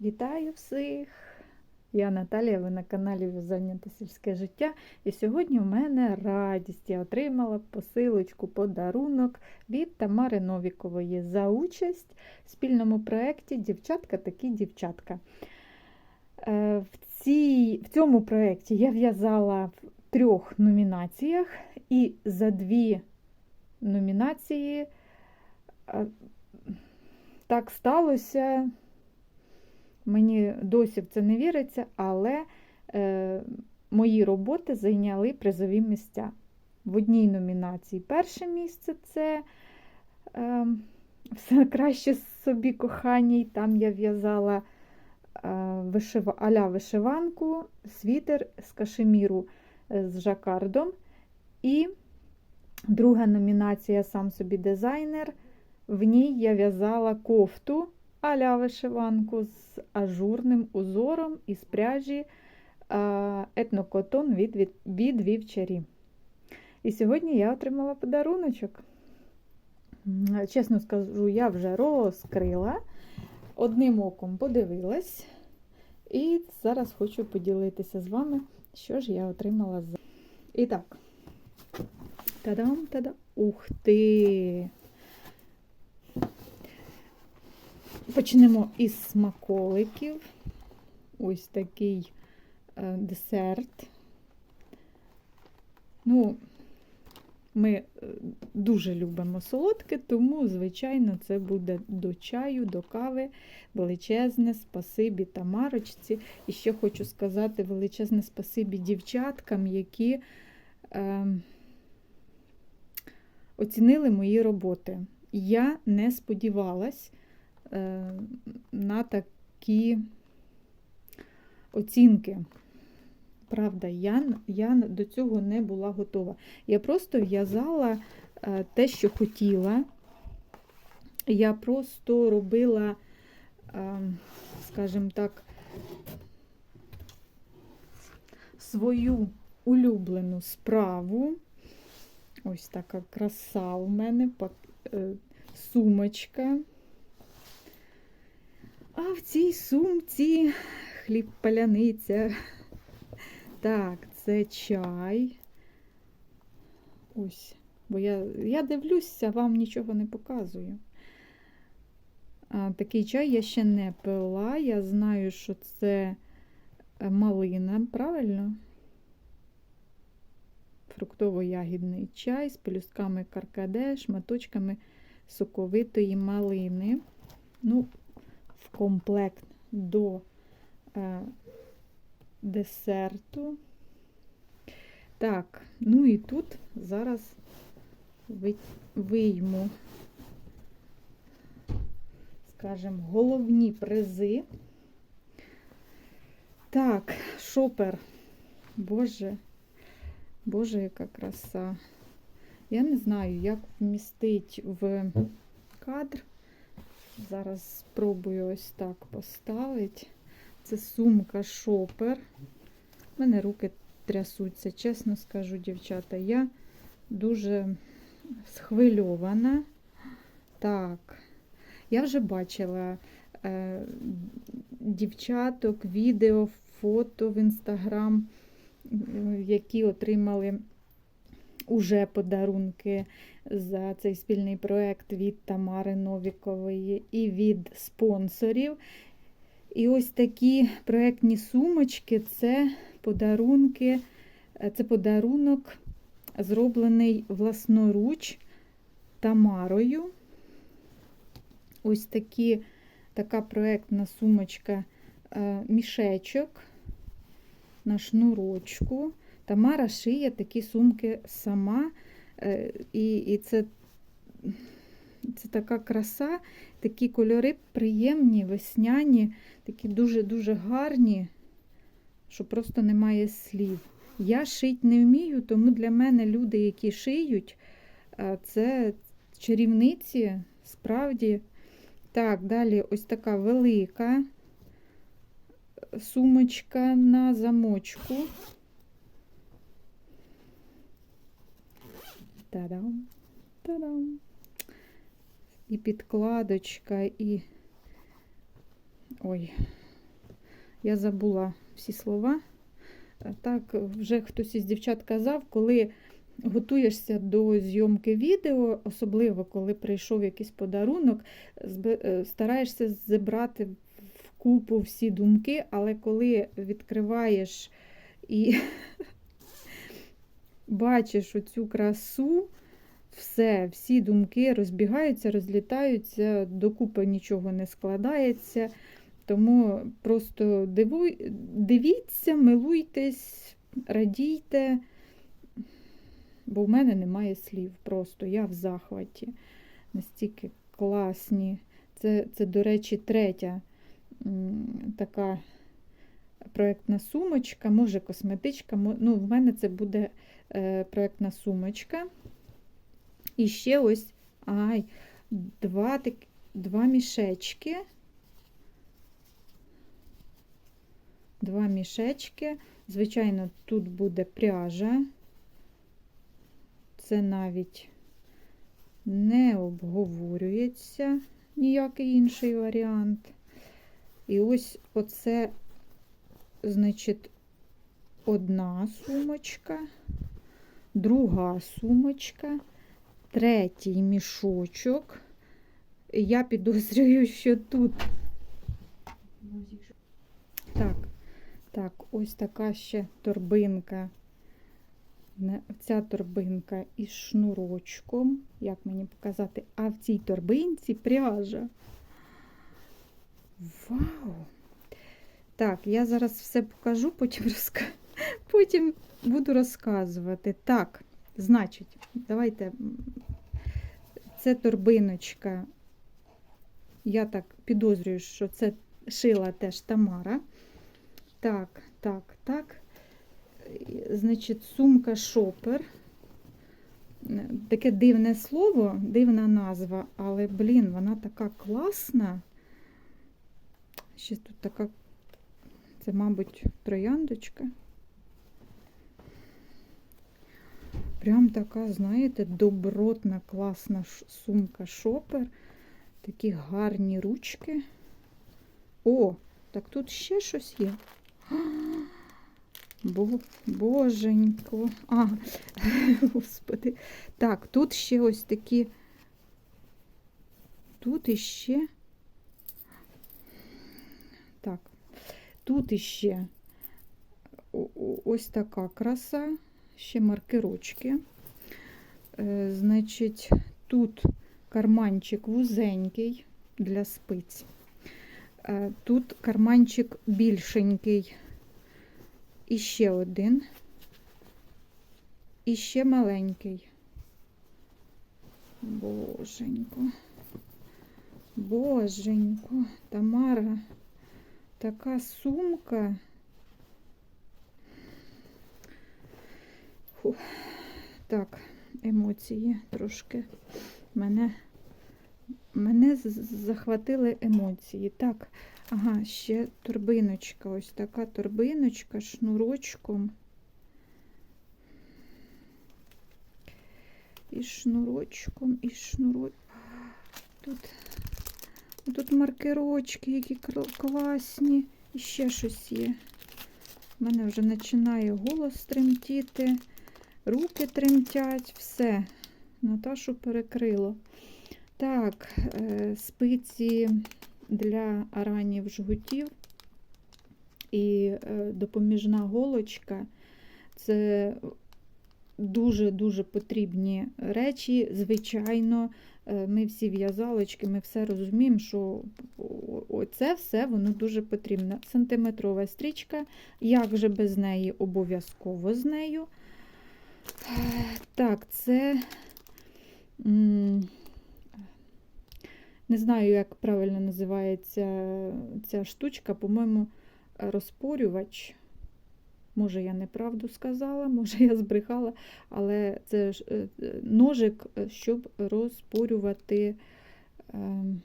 Вітаю всіх! Я Наталія, ви на каналі В'язання та сільське життя. І сьогодні в мене радість. Я отримала посилочку подарунок від Тамари Новікової за участь в спільному проєкті Дівчатка такі дівчатка. Е, В, цій, в цьому проєкті я в'язала в трьох номінаціях, і за дві номінації е, так сталося. Мені досі в це не віриться, але е, мої роботи зайняли призові місця. В одній номінації перше місце це е, все краще собі кохання, і там я в'язала е, вишива, аля вишиванку, світер з кашеміру е, з жакардом. І друга номінація сам собі дизайнер. В ній я в'язала кофту аля вишиванку з ажурним узором із пряжі етнокотон від, від, від вівчарі. І сьогодні я отримала подаруночок. Чесно скажу, я вже розкрила, одним оком подивилась, і зараз хочу поділитися з вами, що ж я отримала за. І так. Та-дам, та-дам. Ух ти! Почнемо із смаколиків. Ось такий е, десерт. Ну, ми е, дуже любимо солодке, тому, звичайно, це буде до чаю, до кави. Величезне спасибі Тамарочці. І ще хочу сказати величезне спасибі дівчаткам, які е, оцінили мої роботи. Я не сподівалась на такі оцінки. Правда, я, я до цього не була готова. Я просто в'язала е, те, що хотіла. Я просто робила, е, скажімо так, свою улюблену справу. Ось така краса у мене, е, сумочка. А в цій сумці хліб паляниця. Так, це чай. Ось, бо я я дивлюся, вам нічого не показую. А, Такий чай я ще не пила. Я знаю, що це е, малина, правильно? Фруктово-ягідний чай з пелюстками каркаде, шматочками соковитої малини. Ну, комплект до е, десерту. Так, ну і тут зараз вийму, скажімо, головні призи. Так, шопер. Боже, Боже, яка краса. Я не знаю, як вмістить в кадр. Зараз спробую ось так поставити. Це сумка шопер. У мене руки трясуться, чесно скажу, дівчата, я дуже схвильована. Так, я вже бачила е, дівчаток, відео, фото в інстаграм, які отримали уже подарунки за цей спільний проєкт від Тамари Новікової і від спонсорів. І ось такі проєктні сумочки це подарунки, це подарунок, зроблений власноруч Тамарою. Ось такі, така проєктна сумочка е, мішечок на шнурочку. Тамара шиє такі сумки сама. Е, і і це це така краса, такі кольори приємні, весняні, такі дуже-дуже гарні, що просто немає слів. Я шить не вмію, тому для мене люди, які шиють, е, це чарівниці, справді. Так, далі ось така велика сумочка на замочку. Та-дам, та-дам. І підкладочка, і. Ой, Я забула всі слова. Е, Так, вже хтось із дівчат казав, коли готуєшся до зйомки відео, особливо коли прийшов якийсь подарунок, е, стараєшся зібрати в купу всі думки, але коли відкриваєш і бачиш оцю красу, все, всі думки розбігаються, розлітаються, докупи нічого не складається. Тому просто дивуй, дивіться, милуйтесь, радійте, бо в мене немає слів. Просто я в захваті. Настільки класні. Це, це до речі, третя така проєктна сумочка, може косметичка. Ну, в мене це буде е, проєктна сумочка. І ще ось ай, два, так, два мішечки. Два мішечки. Звичайно, тут буде пряжа. Це навіть не обговорюється ніякий інший варіант. І ось оце, значить, одна сумочка, друга сумочка, третій мішочок. Я підозрюю, що тут. Так, так, ось така ще торбинка. Ця торбинка із шнурочком. Як мені показати? А в цій торбинці пряжа. Вау! Так, я зараз все покажу, потім, розка... потім буду розказувати. Так, значить, давайте. Це торбиночка. Я так підозрюю, що це шила теж Тамара. Так, так, так. Значить, сумка шопер. Таке дивне слово, дивна назва, але, блін, вона така класна. Ще тут така, це, мабуть, трояндочка. Прям така, знаєте, добротна, класна сумка шопер. Такі гарні ручки. О, так тут ще щось є. Бо, боженько. А, господи. Так, тут ще ось такі. Тут іще. Так, тут іще ось така краса, ще маркерочки. Е, Значить, тут карманчик вузенький для спиць. Е, Тут карманчик більшенький. І ще один. І ще маленький. Боженько. Боженько. Тамара. Така сумка. Фу. Так, емоції трошки. Мене, мене захватили емоції. Так, ага, ще торбиночка. Ось така торбиночка шнурочком. І шнурочком, і шнурочком. Тут, тут маркерочки, які класні. І ще щось є. У мене вже починає голос тремтіти, руки тремтять, все. Наташу перекрило. Так, е, спиці для аранів жгутів і е, допоміжна голочка. Це дуже-дуже потрібні речі. Звичайно, е, ми всі в'язалочки, ми все розуміємо, що оце все воно дуже потрібно. Сантиметрова стрічка, як же без неї, обов'язково з нею. Так, це. Не знаю, як правильно називається ця штучка, по-моєму, розпорювач. Може, я неправду сказала, може, я збрехала, але це ж е, е, ножик, е, щоб розпорювати. ем,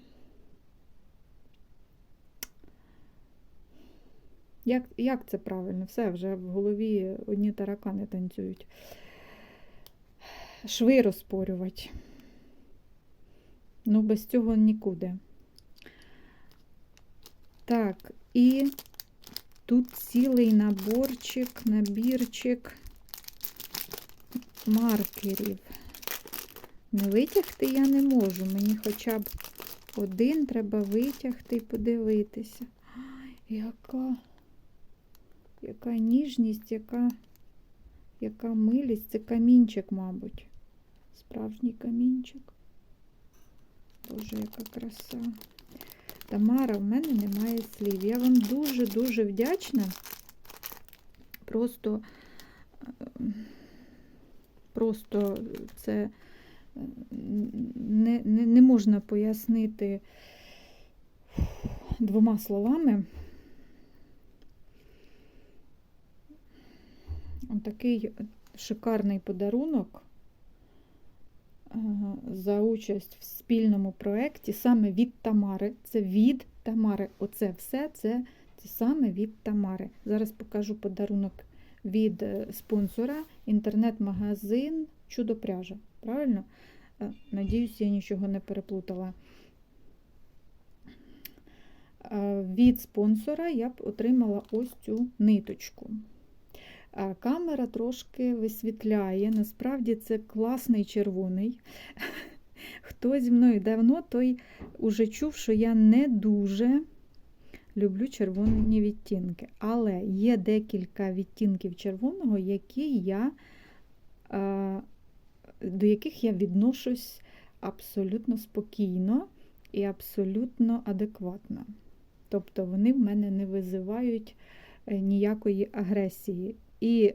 Як, як це правильно? Все, вже в голові одні таракани танцюють. Шви розпорювати. Ну, без цього нікуди. Так, і Тут цілий наборчик, набірчик маркерів. Не витягти я не можу. Мені хоча б один треба витягти і подивитися. Яка, яка ніжність, яка, яка милість. Це камінчик, мабуть. Справжній камінчик. Боже, яка краса. Тамара, в мене немає слів. Я вам дуже-дуже вдячна. Просто, е, просто це е, не, не, не можна пояснити двома словами. Такий шикарний подарунок за участь в спільному проєкті саме від Тамари. Це від Тамари. Оце все це, це саме від Тамари. Зараз покажу подарунок від е, спонсора, інтернет-магазин Чудо пряжа. Правильно? Е, Надіюсь, я нічого не переплутала. Е, Від спонсора я б отримала ось цю ниточку. Камера трошки висвітляє. Насправді це класний червоний. Хто зі мною давно, той уже чув, що я не дуже люблю червоні відтінки. Але є декілька відтінків червоного, які я, до яких я відношусь абсолютно спокійно і абсолютно адекватно. Тобто вони в мене не визивають е, ніякої агресії. І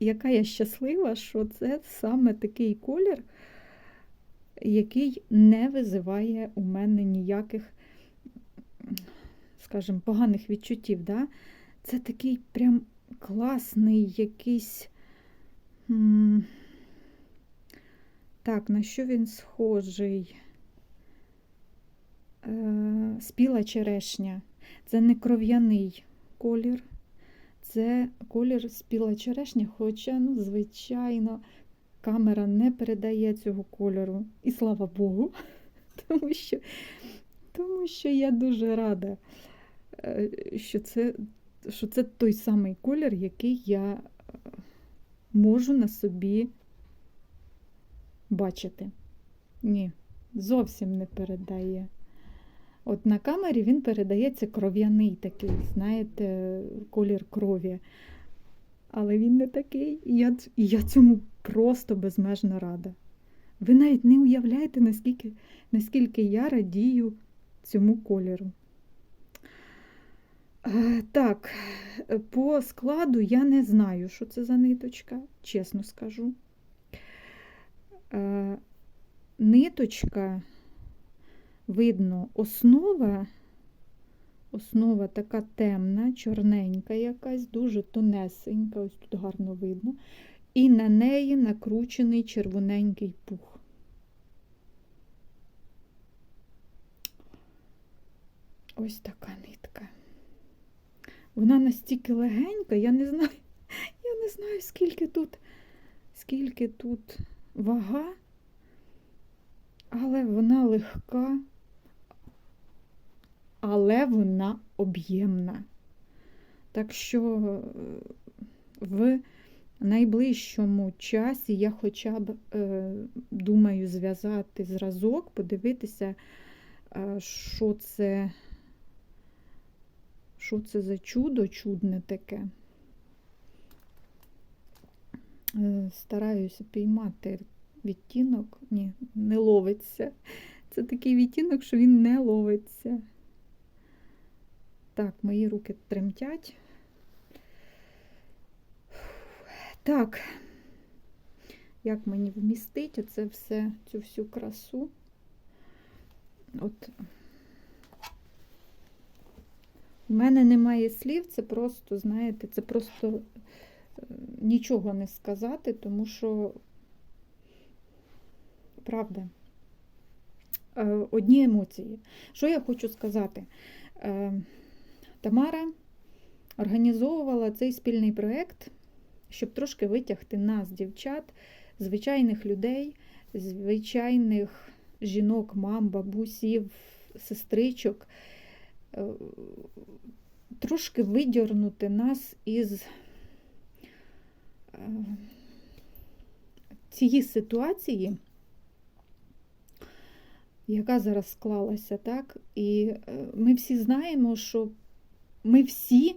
яка я щаслива, що це саме такий колір, який не визиває у мене ніяких, скажімо, поганих відчуттів. Да? Це такий прям класний якийсь. Так, на що він схожий? Е, Спіла черешня. Це не кров'яний колір. Це колір спіла черешня, хоча, ну, звичайно, камера не передає цього кольору. І слава Богу, тому що, тому що я дуже рада, е, що це, що це той самий колір, який я е, можу на собі бачити. Ні, зовсім не передає. От на камері він передається кров'яний такий, знаєте, колір крові. Але він не такий. І я, і я цьому просто безмежно рада. Ви навіть не уявляєте, наскільки, наскільки я радію цьому кольору. Е, Так, по складу я не знаю, що це за ниточка, чесно скажу. Е, Ниточка видно основа, основа така темна, чорненька якась, дуже тонесенька, ось тут гарно видно, і на неї накручений червоненький пух. Ось така нитка. Вона настільки легенька, я не знаю, я не знаю, скільки тут, скільки тут вага, але вона легка, але вона об'ємна. Так що е, в найближчому часі я хоча б е, думаю зв'язати зразок, подивитися, е, що це, що це за чудо чудне таке. Стараюся піймати відтінок. Ні, не ловиться. Це такий відтінок, що він не ловиться. Так, мої руки тремтять. Так, як мені вмістити оце все, цю всю красу? От у мене немає слів, це просто, знаєте, це просто е, нічого не сказати, тому що правда, е, одні емоції. Що я хочу сказати? Тамара організовувала цей спільний проєкт, щоб трошки витягти нас, дівчат, звичайних людей, звичайних жінок, мам, бабусів, сестричок, е, трошки видірнути нас із е, цієї ситуації, яка зараз склалася, так? І е, ми всі знаємо, що ми всі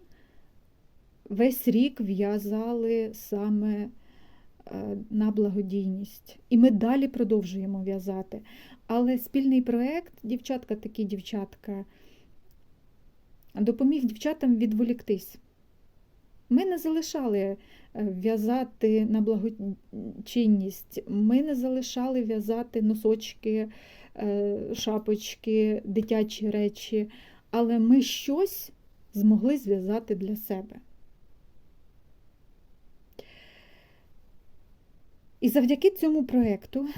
весь рік в'язали саме е, на благодійність. І ми далі продовжуємо в'язати. Але спільний проєкт, дівчатка такі дівчатка, допоміг дівчатам відволіктись. Ми не залишали е, в'язати на благочинність, ми не залишали в'язати носочки, е, шапочки, дитячі речі, але ми щось змогли зв'язати для себе. І завдяки цьому проєкту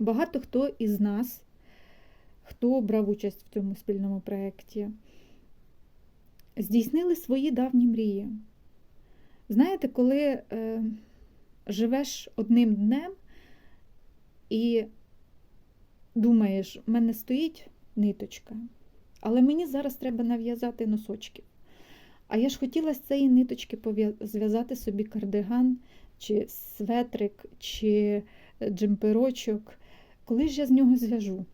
багато хто із нас, хто брав участь в цьому спільному проєкті, здійснили свої давні мрії. Знаєте, коли е, живеш одним днем і думаєш, в мене стоїть ниточка, але мені зараз треба нав'язати носочки. А я ж хотіла з цієї ниточки зв'язати собі кардиган, чи светрик, чи джемперочок. Коли ж я з нього зв'яжу?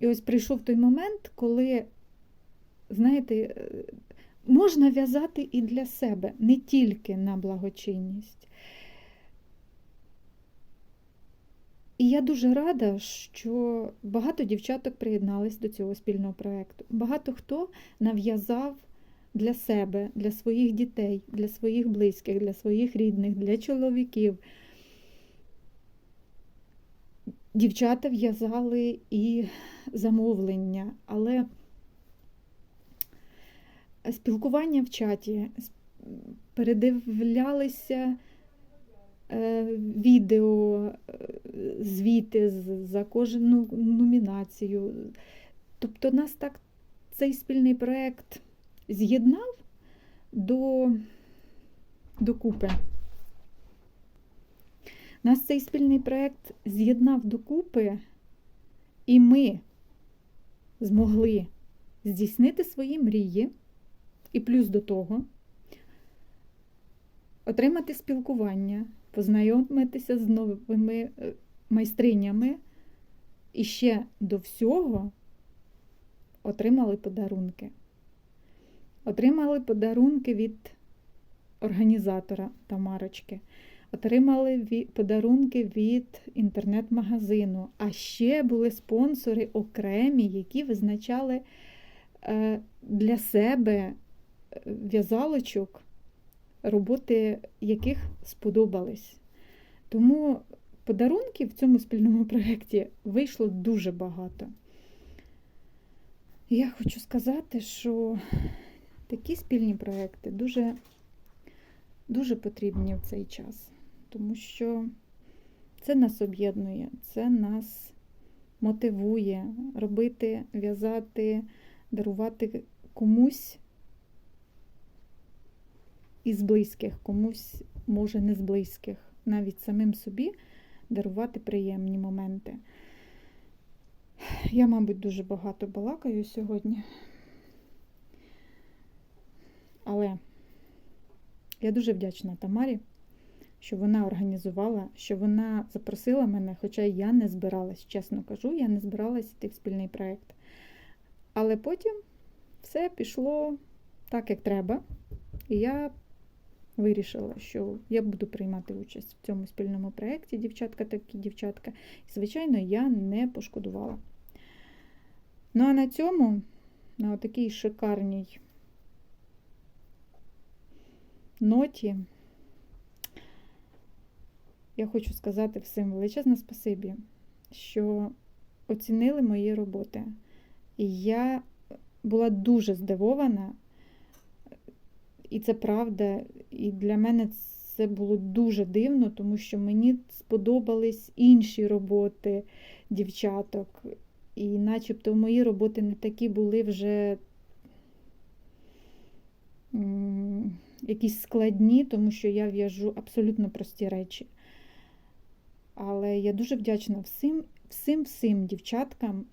І ось прийшов той момент, коли, знаєте, можна в'язати і для себе, не тільки на благочинність. І я дуже рада, що багато дівчаток приєднались до цього спільного проєкту. Багато хто нав'язав для себе, для своїх дітей, для своїх близьких, для своїх рідних, для чоловіків. Дівчата в'язали і замовлення, але спілкування в чаті, передивлялися відео, е, звіти за кожну номінацію. Тобто нас так цей спільний проєкт з'єднав до, докупи. Нас цей спільний проєкт з'єднав докупи, і ми змогли здійснити свої мрії, і плюс до того отримати спілкування, познайомитися з новими е, майстринями. І ще до всього отримали подарунки. Отримали подарунки від організатора Тамарочки, отримали подарунки від інтернет-магазину, а ще були спонсори окремі, які визначали е, для себе е, в'язалочок, роботи яких сподобались. Тому подарунків в цьому спільному проєкті вийшло дуже багато. Я хочу сказати, що Такі спільні проекти дуже, дуже потрібні в цей час, тому що це нас об'єднує, це нас мотивує робити, в'язати, дарувати комусь із близьких, комусь, може, не з близьких, навіть самим собі дарувати приємні моменти. Я, мабуть, дуже багато балакаю сьогодні. Але я дуже вдячна Тамарі, що вона організувала, що вона запросила мене, хоча я не збиралась, чесно кажу, я не збиралась йти в спільний проєкт. Але потім все пішло так, як треба. І я вирішила, що я буду приймати участь в цьому спільному проєкті, дівчатка такі дівчатка. І, звичайно, я не пошкодувала. Ну, а на цьому, на такій шикарній ноті я хочу сказати всім величезне спасибі, що оцінили мої роботи. І я була дуже здивована, і це правда, і для мене це було дуже дивно, тому що мені сподобались інші роботи дівчаток. І начебто мої роботи не такі були вже якісь складні, тому що я в'яжу абсолютно прості речі. Але я дуже вдячна всім, всім, всім дівчаткам,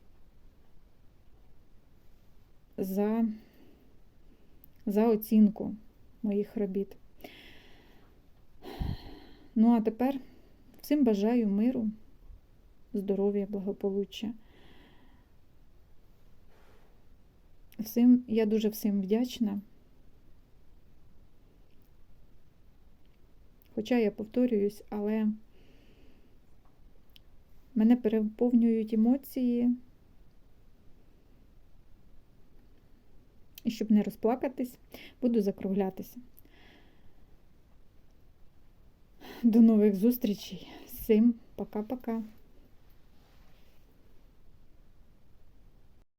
за, за оцінку моїх робіт. Ну, а тепер всім бажаю миру, здоров'я, благополуччя. Всім, я дуже всім вдячна. Хоча я повторююсь, але мене переповнюють емоції. І щоб не розплакатись, буду закруглятися. До нових зустрічей. Всім пока-пока.